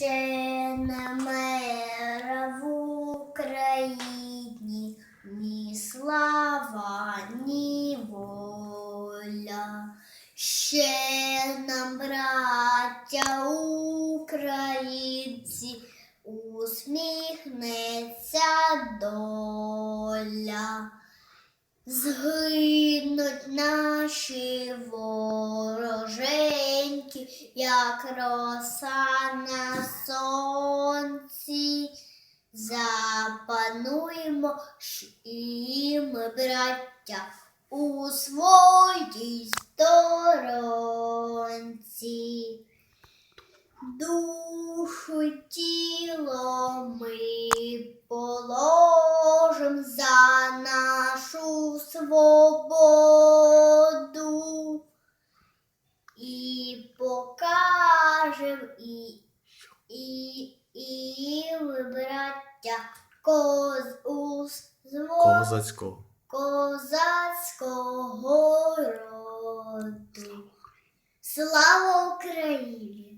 ще не мера в Україні, ні слава, ні воля. Ще нам, браття українці, усміхнеться доля. Згинуть наші вороженьки, як роса на сонці. Запануємо ж браття, у своїй сторонці. Душу тіло ми положим за нашу свободу і покажем і, і, і ви, браття, коз Козацького. козацького роду. Слава Україні!